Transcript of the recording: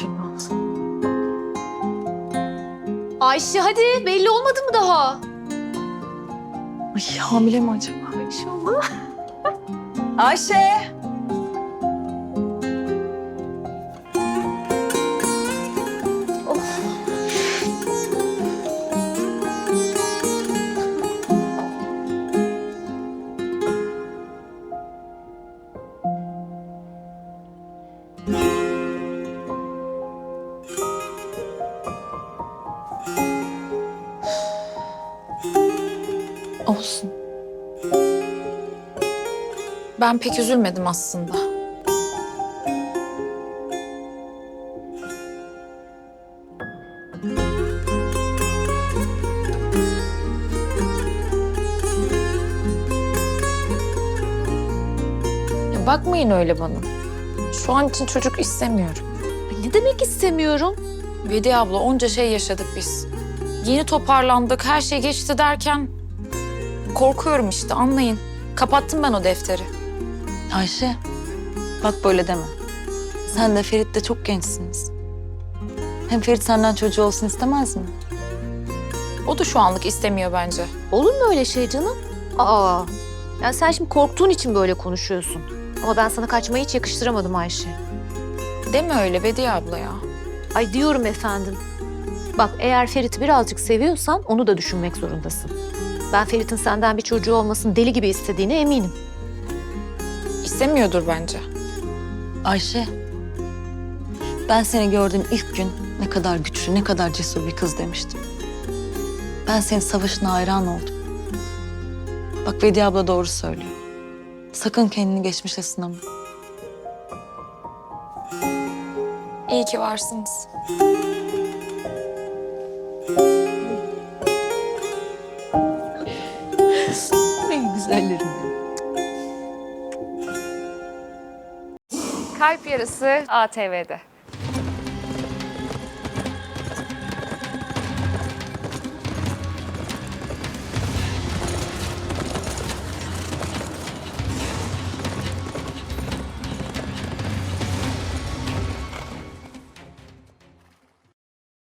gerçekten. Ayşe hadi belli olmadı mı daha? Ay hamile mi acaba? İnşallah. Ayşe. Olsun. Ben pek üzülmedim aslında. Ya bakmayın öyle bana. Şu an için çocuk istemiyorum. Ay, Ne demek istemiyorum? Vedi abla onca şey yaşadık biz. Yeni toparlandık, her şey geçti derken korkuyorum işte anlayın. Kapattım ben o defteri. Ayşe, bak böyle deme. Sen de Ferit de çok gençsiniz. Hem Ferit senden çocuğu olsun istemez mi? O da şu anlık istemiyor bence. Olur mu öyle şey canım? Aa. Yani sen şimdi korktuğun için böyle konuşuyorsun. Ama ben sana kaçmayı hiç yakıştıramadım Ayşe. Deme öyle Vedi abla ya. Ay diyorum efendim. Bak eğer Ferit'i birazcık seviyorsan onu da düşünmek zorundasın. Ben Ferit'in senden bir çocuğu olmasını deli gibi istediğine eminim. İstemiyordur bence. Ayşe, ben seni gördüğüm ilk gün ne kadar güçlü, ne kadar cesur bir kız demiştim. Ben senin savaşına hayran oldum. Bak Vedi abla doğru söylüyor. Sakın kendini geçmişe sınama. İyi ki varsınız. Güzellerim Kalp Yarısı ATV'de.